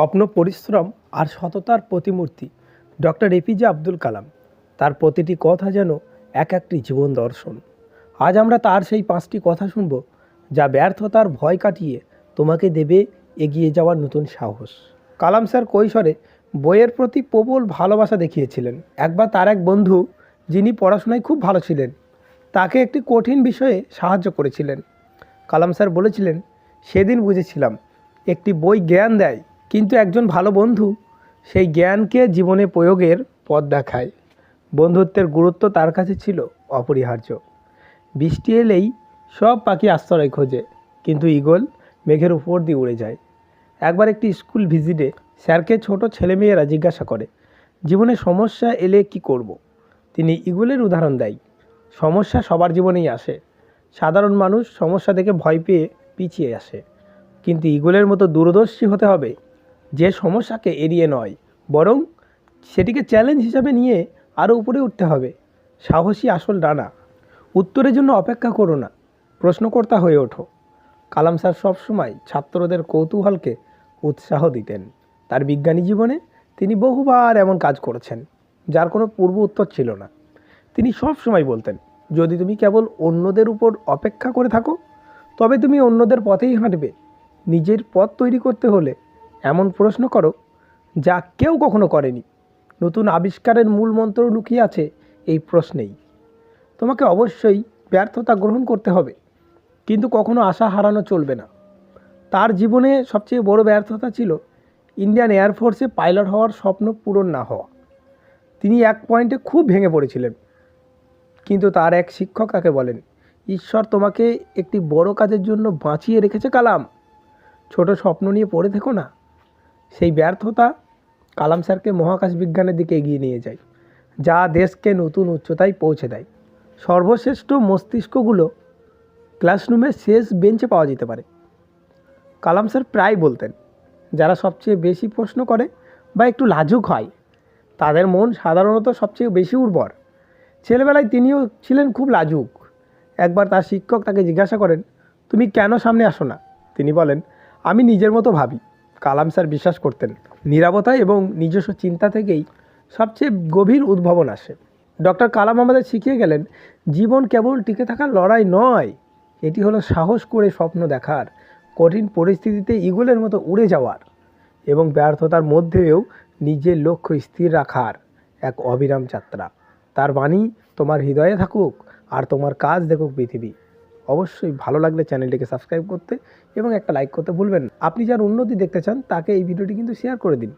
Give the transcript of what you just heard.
স্বপ্ন পরিশ্রম আর সততার প্রতিমূর্তি। ডক্টর এপিজে আব্দুল কালাম, তার প্রতিটি কথা যেন এক একটি জীবন দর্শন। আজ আমরা তার সেই পাঁচটি কথা শুনব, যা ব্যর্থতার ভয় কাটিয়ে তোমাকে দেবে এগিয়ে যাওয়ার নতুন সাহস। কালাম স্যার কৈশোরে বইয়ের প্রতি প্রবল ভালোবাসা দেখিয়েছিলেন। একবার তার এক বন্ধু, যিনি পড়াশোনায় খুব ভালো ছিলেন, তাকে একটি কঠিন বিষয়ে সাহায্য করেছিলেন। কালাম স্যার বলেছিলেন, সেদিন বুঝেছিলাম, একটি বই জ্ঞান দেয় কিন্তু একজন ভালো বন্ধু সেই জ্ঞানকে জীবনে প্রয়োগের পথ দেখায়। বন্ধুত্বের গুরুত্ব তার কাছে ছিল অপরিহার্য। বৃষ্টি এলেই সব পাখি আশ্রয় খোঁজে, কিন্তু ঈগল মেঘের উপর দিয়ে উড়ে যায়। একবার একটি স্কুল ভিজিটে স্যারকে ছোট ছেলেমেয়েরা জিজ্ঞাসা করে, জীবনে সমস্যা এলে কি করব। তিনি ঈগলের উদাহরণ দেয়, সমস্যা সবার জীবনেই আসে। সাধারণ মানুষ সমস্যা দেখে ভয় পেয়ে পিছিয়ে আসে। কিন্তু ঈগলের মতো দূরদর্শী হতে হবে যে সমস্যাকে এড়িয়ে নয়, বরং সেটিকে চ্যালেঞ্জ হিসাবে নিয়ে আরও উপরে উঠতে হবে। সাহসী আসল ডানা, উত্তরের জন্য অপেক্ষা করো না, প্রশ্নকর্তা হয়ে ওঠো। কালাম স্যার সবসময় ছাত্রদের কৌতূহলকে উৎসাহ দিতেন। তার বিজ্ঞানী জীবনে তিনি বহুবার এমন কাজ করেছেন, যার কোনো পূর্ব উত্তর ছিল না। তিনি সব সময় বলতেন, যদি তুমি কেবল অন্যদের উপর অপেক্ষা করে থাকো, তবে তুমি অন্যদের পথেই হাঁটবে। নিজের পথ তৈরি করতে হলে এমন প্রশ্ন করো যা কেউ কখনো করেনি। নতুন আবিষ্কারের মূল মন্ত্র লুকিয়ে আছে এই প্রশ্নেই। তোমাকে অবশ্যই ব্যর্থতা গ্রহণ করতে হবে, কিন্তু কখনো আশা হারানো চলবে না। তার জীবনে সবচেয়ে বড় ব্যর্থতা ছিল ইন্ডিয়ান এয়ারফোর্সে পাইলট হওয়ার স্বপ্ন পূরণ না হওয়া। তিনি এক পয়েন্টে খুব ভেঙে পড়েছিলেন, কিন্তু তার এক শিক্ষক তাকে বলেন, ঈশ্বর তোমাকে একটি বড় কাজের জন্য বাঁচিয়ে রেখেছে কালাম। ছোট স্বপ্ন নিয়ে পড়ে থেকো না সেই ব্যর্থতা কালাম স্যারকে মহাকাশ বিজ্ঞানের দিকে এগিয়ে নিয়ে যায়, যা দেশকে নতুন উচ্চতায় পৌঁছে দেয়। সর্বশ্রেষ্ঠ মস্তিষ্কগুলো ক্লাসরুমের শেষ বেঞ্চে পাওয়া যেতে পারে। কালাম স্যার প্রায় বলতেন, যারা সবচেয়ে বেশি প্রশ্ন করে বা একটু লাজুক হয়, তাদের মন সাধারণত সবচেয়ে বেশি উর্বর। ছেলেবেলায় তিনিও ছিলেন খুব লাজুক। একবার তার শিক্ষক তাকে জিজ্ঞাসা করেন, তুমি কেন সামনে আসো না? তিনি বলেন, আমি নিজের মতো ভাবি। কালাম স্যার বিশ্বাস করতেন। নিরাপত্তা এবং নিজস্ব চিন্তা থেকেই সবচেয়ে গভীর উদ্ভাবন আসে। ডক্টর কালাম আমাদের শিখিয়ে গেলেন, জীবন কেবল টিকে থাকার লড়াই নয়, এটি হলো সাহস করে স্বপ্ন দেখার, কঠিন পরিস্থিতিতে ইগলের মতো উড়ে যাওয়ার এবং ব্যর্থতার মধ্যেও নিজের লক্ষ্য স্থির রাখার এক অবিরাম যাত্রা। তার বাণী, তোমার হৃদয়ে থাকুক আর তোমার কাজ দেখুক পৃথিবী। অবশ্যই ভালো লাগলে চ্যানেলটিকে সাবস্ক্রাইব করতে এবং একটা লাইক করতে ভুলবেন না। আপনি যার উন্নতি দেখতে চান, তাকে এই ভিডিওটি কিন্তু শেয়ার করে দিন